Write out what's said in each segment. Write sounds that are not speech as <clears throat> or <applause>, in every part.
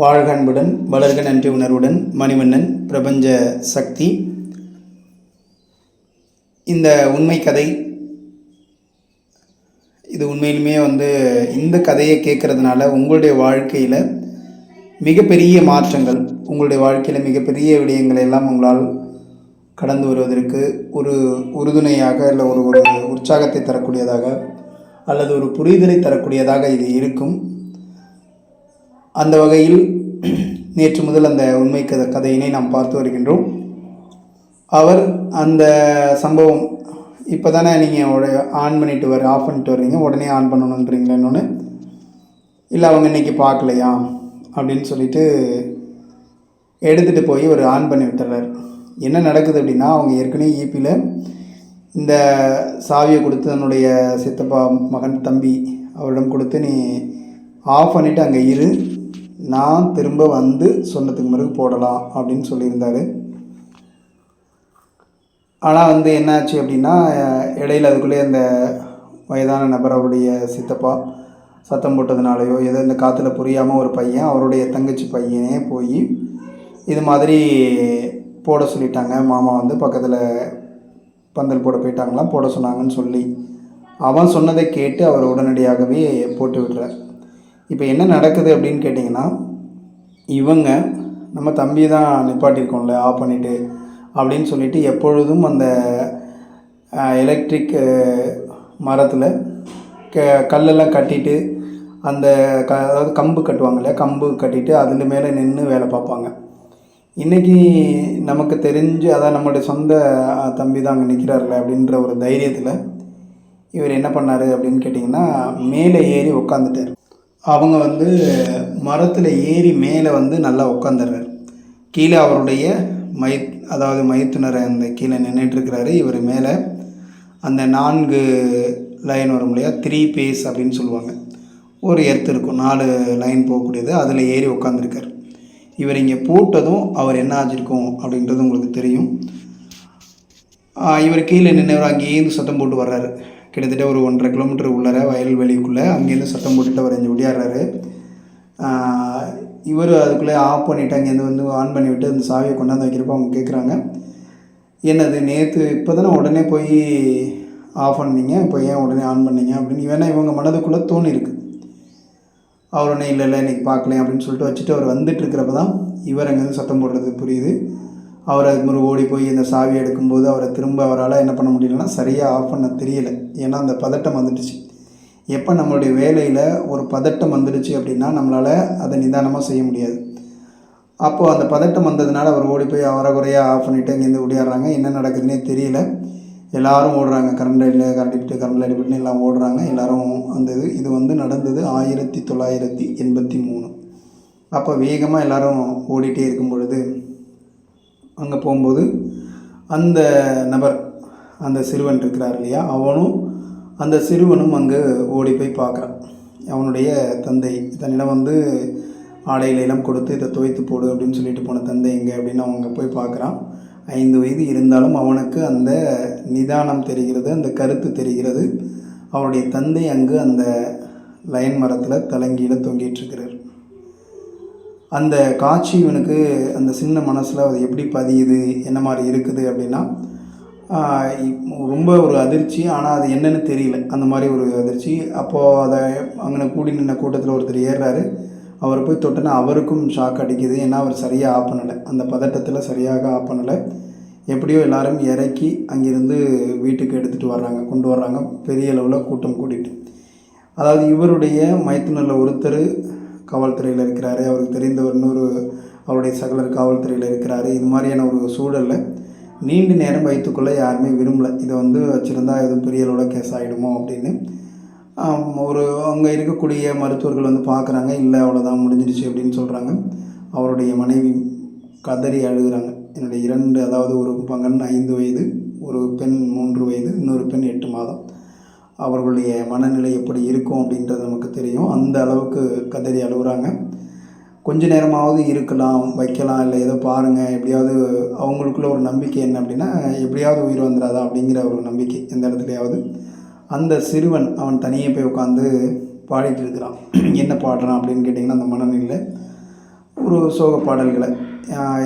வாழ்க அன்புடன் வளர்க நன்றி உணர்வுடன் மணிவண்ணன் பிரபஞ்ச சக்தி. இந்த உண்மை கதை இது உண்மையிலுமே வந்து இந்த கதையை கேட்குறதுனால உங்களுடைய வாழ்க்கையில் மிகப்பெரிய மாற்றங்கள் உங்களுடைய வாழ்க்கையில் மிகப்பெரிய விடயங்களை எல்லாம் உங்களால் கடந்து வருவதற்கு ஒரு உறுதுணையாக இல்லை ஒரு ஒரு உற்சாகத்தை தரக்கூடியதாக அல்லது ஒரு புரிதலை தரக்கூடியதாக இது இருக்கும். அந்த வகையில் நேற்று முதல் அந்த உண்மை கதை கதையினை நாம் பார்த்து வருகின்றோம். அவர் அந்த சம்பவம் இப்போ தானே நீங்கள் ஆன் பண்ணிட்டு வர ஆஃப் பண்ணிட்டு வர்றீங்க உடனே ஆன் பண்ணணுன்றீங்களேன்னு இல்லை அவங்க இன்றைக்கி பார்க்கலையா? அப்படின்னு சொல்லிட்டு எடுத்துகிட்டு போய் ஒரு ஆன் பண்ணி விட்டுறார். என்ன நடக்குது அப்படின்னா அவங்க ஏற்கனவே ஈபியில் இந்த சாவியை கொடுத்து தன்னுடைய சித்தப்பா மகன் தம்பி அவரிடம் கொடுத்து நீ ஆஃப் பண்ணிவிட்டு அங்கே இரு. நான் திரும்ப வந்து சொன்னதுக்கு பிறகு போடலாம் அப்படின்னு சொல்லியிருந்தார். ஆனால் வந்து என்னாச்சு அப்படின்னா இடையில அதுக்குள்ளே அந்த வயதான நபர் அவருடைய சித்தப்பா சத்தம் போட்டதுனாலையோ ஏதோ இந்த காற்றுல புரியாமல் ஒரு பையன் அவருடைய தங்கச்சி பையனே போய் இது மாதிரி போட சொல்லிட்டாங்க. மாமா வந்து பக்கத்தில் பந்தல் போட போயிட்டாங்களாம் போட சொன்னாங்கன்னு சொல்லி அவன் சொன்னதை கேட்டு அவர் உடனடியாகவே போட்டு விடுறார். இப்போ என்ன நடக்குது அப்படின்னு கேட்டிங்கன்னா இவங்க நம்ம தம்பி தான் நிப்பாட்டியிருக்கோம்ல ஆஃப் பண்ணிவிட்டு அப்படின்னு சொல்லிட்டு எப்பொழுதும் அந்த எலக்ட்ரிக் மரத்தில் க கல்லெல்லாம் கட்டிட்டு அந்த க அதாவது கம்பு கட்டுவாங்க இல்லையா கம்பு கட்டிட்டு அதில் மேலே நின்று வேலை பார்ப்பாங்க. இன்றைக்கி நமக்கு தெரிஞ்சு அதான் நம்மளுடைய சொந்த தம்பி தான் அங்கே நிற்கிறார்ல அப்படின்ற ஒரு தைரியத்தில் இவர் என்ன பண்ணார் அப்படின்னு கேட்டிங்கன்னா மேலே ஏறி உட்காந்துட்டார் அவங்க வந்து மரத்தில் ஏறி மேலே வந்து நல்லா உட்காந்துடுறார் கீழே அவருடைய மை அதாவது மைத்துனர் அந்த கீழே நின்றுட்டுருக்கிறாரு இவர் மேலே அந்த நான்கு லைன் வரும் இல்லையா? த்ரீ பேஸ் அப்படின்னு சொல்லுவாங்க. ஒரு எர்த்து இருக்கும். நாலு லைன் போகக்கூடியது. அதில் ஏறி உட்காந்துருக்கார் இவர் இங்கே போட்டதும் அவர் என்ன ஆச்சிருக்கும் அப்படின்றது உங்களுக்கு தெரியும். இவர் கீழே நின்றவர் அங்கேருந்து சத்தம் போட்டு வர்றாரு. கிட்டத்தட்ட ஒரு ஒன்றரை கிலோமீட்டர் உள்ளார வயல்வெளிக்குள்ளே அங்கேருந்து சத்தம் போட்டுட்டு அவர் இங்கே விடியாடுறாரு இவர் அதுக்குள்ளே ஆஃப் பண்ணிவிட்டு அங்கேருந்து வந்து ஆன் பண்ணிவிட்டு அந்த சாவியை கொண்டாந்து வைக்கிறப்ப அவங்க கேட்குறாங்க என்னது நேற்று இப்போ தானே உடனே போய் ஆஃப் பண்ணீங்க? இப்போ ஏன் உடனே ஆன் பண்ணீங்க? அப்படின்னு வேணால் இவங்க மனதுக்குள்ளே தோணி இருக்கு அவர் ஒன்றும் இல்லை இல்லை இன்றைக்கி பார்க்கலேன் அப்படின்னு சொல்லிட்டு வச்சுட்டு அவர் வந்துட்டு இருக்கிறப்ப தான் இவர் அங்கேருந்து சத்தம் போடுறது புரியுது. அவர் அது மாதிரி ஓடி போய் இந்த சாவி எடுக்கும்போது அவரை திரும்ப அவரால் என்ன பண்ண முடியலன்னா சரியாக ஆஃப் பண்ண தெரியலை. ஏன்னா அந்த பதட்டம் வந்துடுச்சு. எப்போ நம்மளுடைய வேலையில் ஒரு பதட்டம் வந்துடுச்சு அப்படின்னா நம்மளால் அதை நிதானமாக செய்ய முடியாது. அப்போது அந்த பதட்டம் வந்ததுனால அவர் ஓடி போய் அவரை குறையாக ஆஃப் பண்ணிவிட்டு இங்கேருந்து ஓடியாடுறாங்க. என்ன நடக்குதுன்னே தெரியல. எல்லோரும் ஓடுறாங்க. கரண்ட் லைட்டில் கரண்டிப்பிட்டு கரண்ட் லைட் எல்லாம் ஓடுறாங்க. எல்லோரும் அந்த இது இது வந்து நடந்தது ஆயிரத்தி தொள்ளாயிரத்தி எண்பத்தி மூணு. அப்போ வேகமாக எல்லோரும் ஓடிட்டே இருக்கும் பொழுது அங்கே போகும்போது அந்த நபர் அந்த சிறுவன் இருக்கிறார் இல்லையா அவனும் அந்த சிறுவனும் அங்கே ஓடி போய் பார்க்குறான். அவனுடைய தந்தை தன்னிடம் வந்து ஆடையில எல்லாம் கொடுத்து இதை துவைத்து போடு அப்படின்னு சொல்லிட்டு போன தந்தை எங்கே அப்படின்னு அவங்க போய் பார்க்குறான். ஐந்து வயது இருந்தாலும் அவனுக்கு அந்த நிதானம் தெரிகிறது அந்த கருத்து தெரிகிறது. அவருடைய தந்தை அங்கு அந்த லைன் மரத்தில் தலங்கியில் தொங்கிட்டு இருக்கிறார். அந்த காட்சி இவனுக்கு அந்த சின்ன மனசில் அது எப்படி பதியுது என்ன மாதிரி இருக்குது அப்படின்னா ரொம்ப ஒரு அதிர்ச்சி ஆனால் அது என்னன்னு தெரியல. அந்த மாதிரி ஒரு அதிர்ச்சி. அப்போது அதை அங்கே கூடி நின்ன கூட்டத்தில் ஒருத்தர் ஏறுறாரு. அவர் போய் தொட்டனா அவருக்கும் ஷாக் அடிக்குது. ஏன்னா அவர் சரியாக ஆஃப் பண்ணலை. அந்த பதட்டத்தில் சரியாக ஆஃப் பண்ணலை. எப்படியோ எல்லாரும் இறக்கி அங்கேருந்து வீட்டுக்கு எடுத்துகிட்டு வர்றாங்க. கொண்டு வர்றாங்க. பெரிய அளவில் கூட்டம் கூட்டிகிட்டு அதாவது இவருடைய மைத்துனரில் ஒருத்தர் காவல்துறையில் இருக்கிறாரு. அவருக்கு தெரிந்தவர் இன்னொரு அவருடைய சகலர் காவல்துறையில் இருக்கிறாரு. இது மாதிரியான ஒரு சூழலில் நீண்ட நேரம் வைத்துக்கொள்ள யாருமே விரும்பலை. இதை வந்து வச்சுருந்தா எதுவும் பெரிய அளவில் கேஸ் ஆகிடுமோ அப்படின்னு. ஒரு அங்கே இருக்கக்கூடிய மருத்துவர்கள் வந்து பார்க்குறாங்க இல்லை அவ்வளோதான் முடிஞ்சிடுச்சு அப்படின்னு சொல்கிறாங்க அவருடைய மனைவி கதறி அழுகிறாங்க. என்னுடைய இரண்டு அதாவது ஒரு பங்கன் ஐந்து வயது ஒரு பெண் மூன்று வயது இன்னொரு பெண் எட்டு மாதம். அவர்களுடைய மனநிலை எப்படி இருக்கும் அப்படின்றது நமக்கு தெரியும். அந்த அளவுக்கு கதறி அழுகுறாங்க. கொஞ்ச நேரமாவது இருக்கலாம் வைக்கலாம் இல்லை ஏதோ பாருங்கள் எப்படியாவது அவங்களுக்குள்ள ஒரு நம்பிக்கை என்ன அப்படின்னா எப்படியாவது உயிர் வந்துடாதா அப்படிங்கிற ஒரு நம்பிக்கை எந்த இடத்துலையாவது. அந்த சிறுவன் அவன் தனியே போய் உட்காந்து பாடிட்டு இருக்கிறான். <clears throat> என்ன பாடுறான் அப்படின்னு கேட்டிங்கன்னா அந்த மனநிலையில் ஒரு சோக பாடல்களை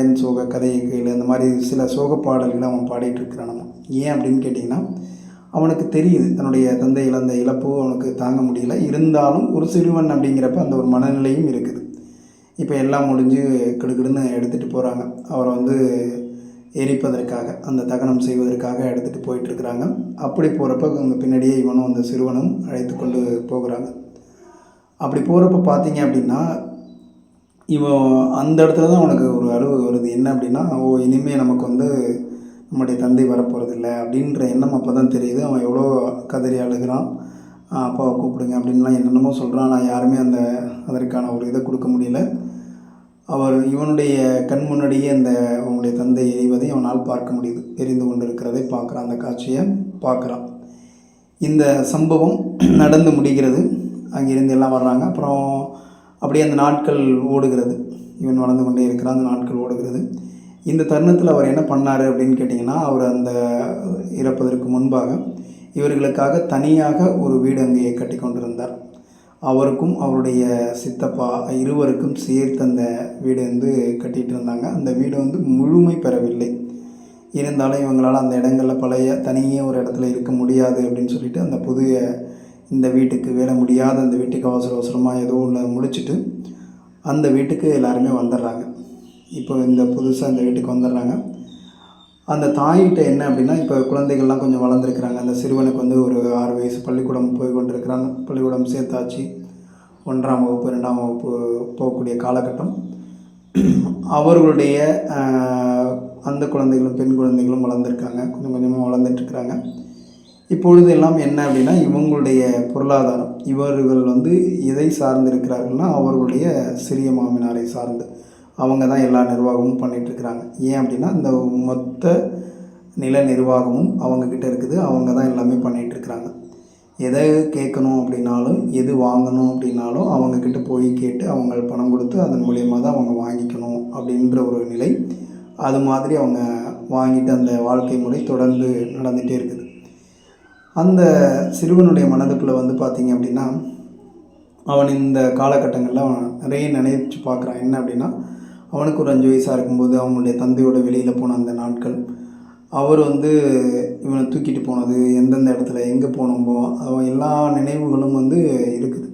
என் சோக கதையை கையில் அந்த மாதிரி சில சோக பாடல்களை அவன் பாடிட்டு இருக்கிறான் நம்ம. ஏன் அப்படின்னு கேட்டிங்கன்னா அவனுக்கு தெரியுது. தன்னுடைய தந்தை இழந்த இழப்பு அவனுக்கு தாங்க முடியல. இருந்தாலும் ஒரு சிறுவன் அப்படிங்கிறப்ப அந்த ஒரு மனநிலையும் இருக்குது. இப்போ எல்லாம் முடிஞ்சு கிடுக்கிடுன்னு எடுத்துகிட்டு போகிறாங்க அவரை வந்து எரிப்பதற்காக அந்த தகனம் செய்வதற்காக எடுத்துகிட்டு போயிட்டுருக்குறாங்க அப்படி போகிறப்ப அங்கே பின்னாடியே இவனும் அந்த சிறுவனும் அழைத்து கொண்டு போகிறாங்க. அப்படி போகிறப்ப பார்த்தீங்க அப்படின்னா இவன் அந்த இடத்துல தான் அவனுக்கு ஒரு அழுவு வருது. என்ன அப்படின்னா ஓ இனிமேல் நமக்கு வந்து நம்முடைய தந்தை வரப்போகிறதில்ல அப்படின்ற எண்ணம் அப்போ தான் தெரியுது. அவன் எவ்வளோ கதறி அழுகிறான். அப்பாவை கூப்பிடுங்க அப்படின்லாம் என்னென்னமோ சொல்கிறான் நான் யாருமே அந்த அதற்கான ஒரு இதை கொடுக்க முடியல. அவர் இவனுடைய கண் முன்னாடியே அந்த அவனுடைய தந்தை எரிவதை அவனால் பார்க்க முடியுது. எரிந்து கொண்டு இருக்கிறதை பார்க்குறான். அந்த காட்சியை பார்க்குறான். இந்த சம்பவம் <clears throat> நடந்து முடிகிறது. அங்கேருந்து எல்லாம் வர்றாங்க. அப்புறம் அப்படியே அந்த நாட்கள் ஓடுகிறது. இவன் வளர்ந்து கொண்டே இருக்கிறான். அந்த நாட்கள் ஓடுகிறது. இந்த தருணத்தில் அவர் என்ன பண்ணார் அப்படின்னு கேட்டிங்கன்னா அவர் அந்த இறப்பதற்கு முன்பாக இவர்களுக்காக தனியாக ஒரு வீடு அங்கேயே கட்டி கொண்டிருந்தார். அவருக்கும் அவருடைய சித்தப்பா இருவருக்கும் சேர்த்து அந்த வீடு வந்து கட்டிகிட்டு இருந்தாங்க. அந்த வீடு வந்து முழுமை பெறவில்லை. இருந்தாலும் இவங்களால் அந்த இடங்களில் பழைய தனியே ஒரு இடத்துல இருக்க முடியாது அப்படின்னு சொல்லிட்டு அந்த புதிய இந்த வீட்டுக்கு வேலை முடியாத அந்த வீட்டுக்கு அவசர அவசரமாக ஏதோ ஒன்று முடிச்சுட்டு அந்த வீட்டுக்கு எல்லாருமே வந்துடுறாங்க. இப்போ இந்த புதுசாக இந்த வீட்டுக்கு வந்துடுறாங்க. அந்த தாய்கிட்ட என்ன அப்படின்னா இப்போ குழந்தைகள்லாம் கொஞ்சம் வளர்ந்துருக்குறாங்க. அந்த சிறுவனுக்கு வந்து ஒரு ஆறு வயசு பள்ளிக்கூடம் போய் கொண்டிருக்கிறாங்க பள்ளிக்கூடம் சேர்த்தாச்சு. ஒன்றாம் வகுப்பு ரெண்டாம் வகுப்பு போகக்கூடிய காலகட்டம். அவர்களுடைய அந்த குழந்தைகளும் பெண் குழந்தைகளும் வளர்ந்துருக்காங்க. கொஞ்சம் கொஞ்சமாக வளர்ந்துட்டுருக்குறாங்க. இப்பொழுது எல்லாம் என்ன அப்படின்னா இவங்களுடைய பொருளாதாரம். இவர்கள் வந்து எதை சார்ந்து இருக்கிறார்கள்னா அவர்களுடைய சிறிய மாமினாரை சார்ந்து. அவங்க தான் எல்லா நிர்வாகமும் பண்ணிகிட்ருக்குறாங்க ஏன் அப்படின்னா இந்த மொத்த நில நிர்வாகமும் அவங்கக்கிட்ட இருக்குது. அவங்க தான் எல்லாமே பண்ணிகிட்ருக்குறாங்க எதை கேட்கணும் அப்படின்னாலும் எது வாங்கணும் அப்படின்னாலும் அவங்கக்கிட்ட போய் கேட்டு அவங்க பணம் கொடுத்து அதன் மூலியமாக தான் அவங்க வாங்கிக்கணும் அப்படின்ற ஒரு நிலை அது மாதிரி அவங்க வாங்கிட்டு அந்த வாழ்க்கை முறை தொடர்ந்து நடந்துகிட்டே இருக்குது. அந்த சிறுவனுடைய மனதுக்குள்ளே வந்து பார்த்தீங்க அப்படின்னா அவன் இந்த காலகட்டங்களில் அவன் நிறைய நினைச்சு பார்க்குறான். என்ன அப்படின்னா அவனுக்கு ஒரு அஞ்சு வயசாக இருக்கும்போது அவனுடைய தந்தையோட வெளியில் போன அந்த நாட்கள். அவர் வந்து இவனை தூக்கிட்டு போனது எந்தெந்த இடத்துல எங்கே போனோமோ அவன் எல்லா நினைவுகளும் வந்து இருக்குது.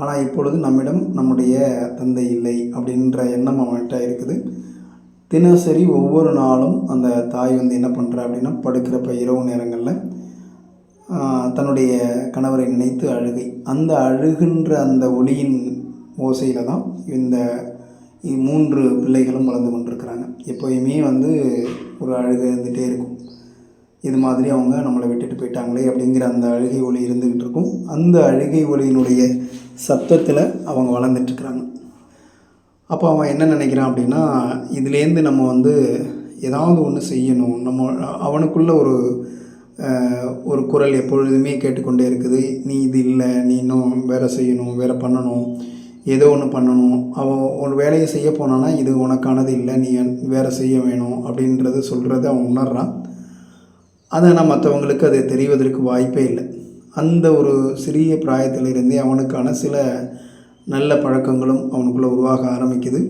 ஆனால் இப்பொழுது நம்மிடம் நம்முடைய தந்தை இல்லை அப்படின்ற எண்ணம் அவன்கிட்ட இருக்குது. தினசரி ஒவ்வொரு நாளும் அந்த தாய் வந்து என்ன பண்ணுறா அப்படின்னா படுக்கிறப்ப இரவு நேரங்களில் தன்னுடைய கணவரை நினைத்து அழுகை. அந்த அழுகின்ற அந்த ஒளியின் ஓசையில் தான் இந்த மூன்று பிள்ளைகளும் வளர்ந்து கொண்டிருக்கிறாங்க. எப்போயுமே வந்து ஒரு அழுகை இருந்துகிட்டே இருக்கும். இது மாதிரி அவங்க நம்மளை விட்டுட்டு போயிட்டாங்களே அப்படிங்கிற அந்த அழுகை ஒளி இருந்துக்கிட்டு இருக்கும். அந்த அழுகை ஒளியினுடைய சத்தத்தில் அவங்க வளர்ந்துட்டுருக்குறாங்க அப்போ அவன் என்ன நினைக்கிறான் அப்படின்னா இதுலேருந்து நம்ம வந்து ஏதாவது ஒன்று செய்யணும். நம்ம அவனுக்குள்ள ஒரு ஒரு குரல் எப்பொழுதுமே கேட்டுக்கொண்டே இருக்குது. நீ இது இல்லை நீ இன்னும் வேறு செய்யணும் வேறு பண்ணணும். ஏதோ ஒன்று பண்ணணும். அவன் ஒரு வேலையை செய்ய போனான்னா இது உனக்கானது இல்லை நீ வேறு செய்ய வேணும் அப்படின்றது சொல்கிறத அவன் உணர்றான். அதை நான் மற்றவங்களுக்கு அது தெரிவதற்கு வாய்ப்பே இல்லை. அந்த ஒரு சிறிய பிராயத்திலிருந்தே அவனுக்கான சில நல்ல பழக்கங்களும் அவனுக்குள்ளே உருவாக ஆரம்பிக்குது.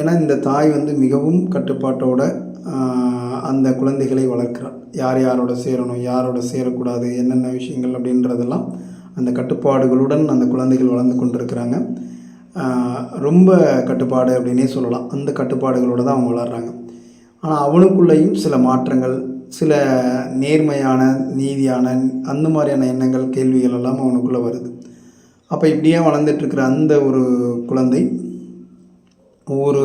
ஏன்னா இந்த தாய் வந்து மிகவும் கட்டுப்பாட்டோட அந்த குழந்தைகளை வளர்க்குறாள். யார் யாரோட சேரணும் யாரோட சேரக்கூடாது என்னென்ன விஷயங்கள் அப்படின்றதெல்லாம் அந்த கட்டுப்பாடுகளுடன் அந்த குழந்தைகள் வளர்ந்து கொண்டிருக்கிறாங்க. ரொம்ப கட்டுப்பாடு அப்படின்னே சொல்லலாம். அந்த கட்டுப்பாடுகளோடு தான் அவங்க வளர்கிறாங்க ஆனால் அவனுக்குள்ளேயும் சில மாற்றங்கள் சில நேர்மையான நீதியான அந்த மாதிரியான எண்ணங்கள் கேள்விகள் எல்லாம் அவனுக்குள்ளே வருது. அப்போ இப்படியே வளர்ந்துட்டுருக்கிற அந்த ஒரு குழந்தை ஒவ்வொரு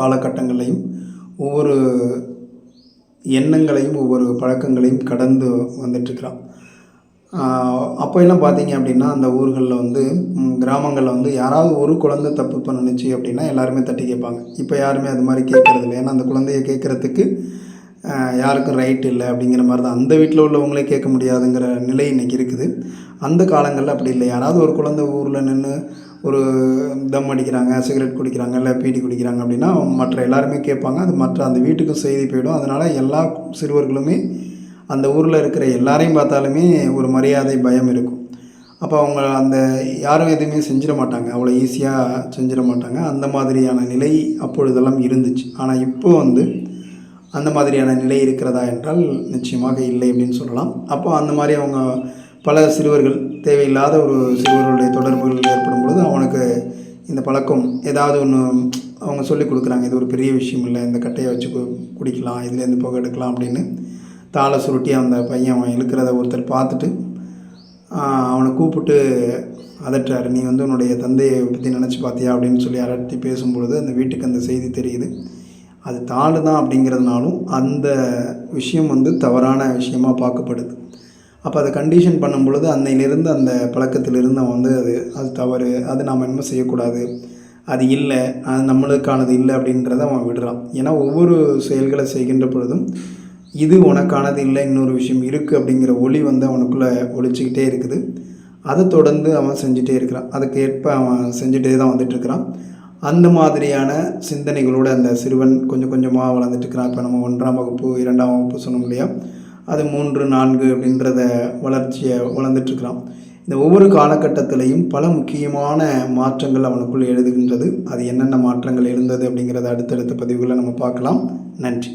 காலகட்டங்களையும் ஒவ்வொரு எண்ணங்களையும் ஒவ்வொரு பழக்கங்களையும் கடந்து வந்துட்டுருக்கிறான். அப்போ எல்லாம் பார்த்தீங்க அப்படின்னா அந்த ஊர்களில் வந்து கிராமங்களில் வந்து யாராவது ஒரு குழந்தை தப்பு பண்ணுச்சு அப்படின்னா எல்லாருமே தட்டி கேட்பாங்க. இப்போ யாருமே அது மாதிரி கேட்குறது இல்லை. ஏன்னா அந்த குழந்தைய கேட்குறதுக்கு யாருக்கும் ரைட் இல்லை அப்படிங்கிற மாதிரி தான். அந்த வீட்டில் உள்ளவங்களே கேட்க முடியாதுங்கிற நிலை இன்றைக்கி இருக்குது. அந்த காலங்களில் அப்படி இல்லை. யாராவது ஒரு குழந்தை ஊரில் நின்று ஒரு தம் அடிக்கிறாங்க சிகரெட் குடிக்கிறாங்க இல்லை பீடி குடிக்கிறாங்க அப்படின்னா மற்ற எல்லாருமே கேட்பாங்க. அது மற்ற அந்த வீட்டுக்கும் செய்தி போயிடும். அதனால் எல்லா சிறுவர்களுமே அந்த ஊரில் இருக்கிற எல்லாரையும் பார்த்தாலுமே ஒரு மரியாதை பயம் இருக்கும். அப்போ அவங்க அந்த யாரும் எதுவுமே செஞ்சிட மாட்டாங்க. அவ்வளோ ஈஸியாக செஞ்சிட மாட்டாங்க. அந்த மாதிரியான நிலை அப்பொழுதெல்லாம் இருந்துச்சு. ஆனால் இப்போ வந்து அந்த மாதிரியான நிலை இருக்கிறதா என்றால் நிச்சயமாக இல்லை அப்படின்னு சொல்லலாம். அப்போ அந்த மாதிரி அவங்க பல சிறுவர்கள் தேவையில்லாத ஒரு சிறுவர்களுடைய தொடர்புகள் ஏற்படும் பொழுது அவனுக்கு இந்த பழக்கம் ஏதாவது ஒன்று அவங்க சொல்லி கொடுக்குறாங்க. இது ஒரு பெரிய விஷயம் இல்லை. இந்த கட்டையை வச்சு கு குடிக்கலாம். இதுலேருந்து புகை எடுக்கலாம் அப்படின்னு. தாளை சுருட்டி அந்த பையன் அவன் இழுக்கிறத ஒருத்தர் பார்த்துட்டு அவனை கூப்பிட்டு அதட்டுறாரு. நீ வந்து உன்னுடைய தந்தையை பற்றி நினச்சி பார்த்தியா? அப்படின்னு சொல்லி அரட்டி பேசும்பொழுது அந்த வீட்டுக்கு அந்த செய்தி தெரியுது. அது தாள் தான் அப்படிங்கிறதுனாலும் அந்த விஷயம் வந்து தவறான விஷயமா பார்க்கப்படுது. அப்போ அதை கண்டிஷன் பண்ணும் பொழுது அன்னையிலிருந்து அந்த பழக்கத்திலிருந்து அவன் வந்து அது அது தவறு அது நாம் என்ன செய்யக்கூடாது அது இல்லை அது நம்மளுக்கானது இல்லை அப்படின்றத அவன் விடுறான். ஏன்னா ஒவ்வொரு செயல்களை செய்கின்ற பொழுதும் இது உனக்கானது இல்லை இன்னொரு விஷயம் இருக்குது அப்படிங்கிற ஒளி வந்து அவனுக்குள்ளே ஒழிச்சிக்கிட்டே இருக்குது. அதை தொடர்ந்து அவன் செஞ்சுட்டே இருக்கிறான். அதுக்கு ஏற்ப அவன் செஞ்சுட்டே தான் வந்துட்டுருக்கிறான். அந்த மாதிரியான சிந்தனைகளோட அந்த சிறுவன் கொஞ்சம் கொஞ்சமாக வளர்ந்துட்டு இருக்கிறான். இப்போ நம்ம ஒன்றாம் வகுப்பு இரண்டாம் வகுப்பு சொன்னோம் இல்லையா? அது மூன்று நான்கு அப்படின்றத வளர்ச்சியை வளர்ந்துட்டுருக்கிறான். இந்த ஒவ்வொரு காலகட்டத்திலையும் பல முக்கியமான மாற்றங்கள் அவனுக்குள் எழுதுகின்றது. அது என்னென்ன மாற்றங்கள் எழுந்தது அப்படிங்கிறத அடுத்தடுத்த பதிவுகளை நம்ம பார்க்கலாம். நன்றி.